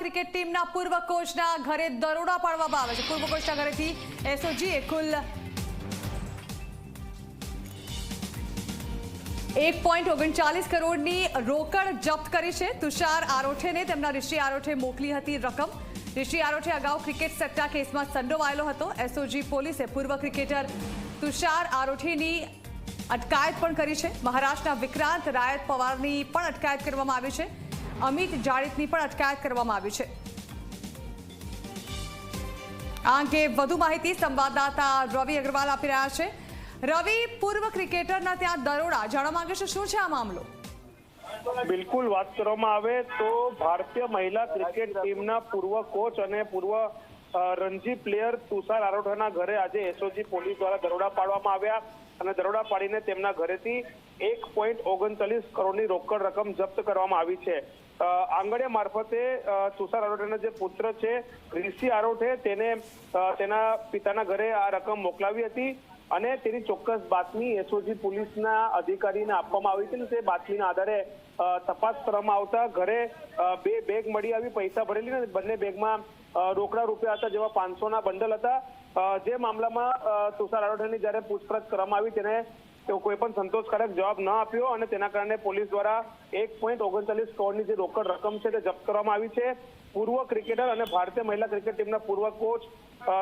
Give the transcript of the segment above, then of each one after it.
Cricket ટીમના પૂર્વ કોચના ઘરે દરોડા પાડવામાં આવે છે. પૂર્વ કોચના ઘરેથી એસઓજીએ કુલ એક પોઈન્ટ ઓગણચાલીસ કરોડની રોકડ જપ્ત કરી છે. તુષાર આરોઠેને તેમના ઋષિ આરોઠે મોકલી હતી રકમ. ઋષિ આરોઠે અગાઉ ક્રિકેટ સટ્ટા કેસમાં સંડોવાયેલો હતો. એસઓજી પોલીસે પૂર્વ ક્રિકેટર તુષાર આરોઠેની અટકાયત પણ કરી છે. મહારાષ્ટ્રના વિક્રાંત રાયત પવારની પણ અટકાયત કરવામાં આવી છે. અમિત જાડિતની પણ અટકાયત કરવામાં આવી છે. આ અંગે વધુ માહિતી સંવાદદાતા રવિ અગ્રવાલ આપી રહ્યા છે. રવિ, પૂર્વ ક્રિકેટરના ત્યાં દરોડા, જાણવા માંગે છે શું છે આ મામલો? બિલકુલ વાત કરવામાં આવે તો ભારતીય મહિલા ક્રિકેટ ટીમના પૂર્વ કોચ અને પૂર્વ રણજી પ્લેયર તુષાર આરોઠાના ઘરે આજે એસઓજી પોલીસ દ્વારા દરોડા પાડવામાં આવ્યા અને દરોડા પાડીને તેમના ઘરેથી એક પોઈન્ટ ઓગણચાલીસ કરોડની રોકડ રકમ જપ્ત કરવામાં આવી છે. આંગણિયા મારફતે તુષાર આરોઠાના જે પુત્ર છે રિષિ આરોઠે તેને તેના પિતાના ઘરે આ રકમ મોકલાવી હતી. અને તેની ચોક્કસ બાતમી એસઓજી પોલીસના અધિકારીને આપવામાં આવી હતી અને તે બાતમીના આધારે તપાસ કરવામાં આવતા ઘરે બે બેગ મળી આવી, પૈસા ભરેલી ને બંને બેગમાં રોકડા રૂપિયા હતા જેવા પાંચસોના બંડલ હતા. જે મામલામાં તુષાર આરોઠાની જ્યારે પૂછપરછ કરવામાં આવી, તેને તેઓ કોઈ પણ સંતોષકારક જવાબ ન આપ્યો અને તેના કારણે પોલીસ દ્વારા એક પોઈન્ટ ઓગણચાલીસ કરોડની જે રોકડ રકમ છે તે જપ્ત કરવામાં આવી છે. પૂર્વ ક્રિકેટર અને ભારતીય મહિલા ક્રિકેટ ટીમના પૂર્વ કોચ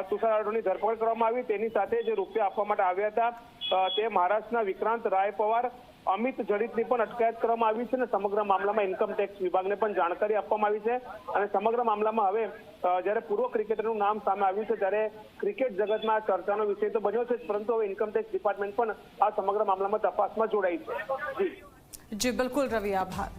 તુષાર આરોઠાની ધરપકડ કરવામાં આવી. તેની સાથે જે રૂપિયા આપવા માટે આવ્યા હતા તે મહારાષ્ટ્રના વિક્રાંત રાય પવાર અમિત જડિતની પણ અટકાયત કરવામાં આવી છે અને સમગ્ર મામલામાં ઇન્કમ ટેક્સ વિભાગને પણ જાણકારી આપવામાં આવી છે. અને સમગ્ર મામલામાં હવે જ્યારે પૂર્વ ક્રિકેટરનું નામ સામે આવ્યું છે, ત્યારે ક્રિકેટ જગતમાં ચર્ચાનો વિષય તો બન્યો છે પરંતુ હવે ઇન્કમટેક્સ ડિપાર્ટમેન્ટ પણ આ સમગ્ર મામલામાં તપાસમાં જોડાઈ છે. જી, બિલકુલ રવિ, આભાર.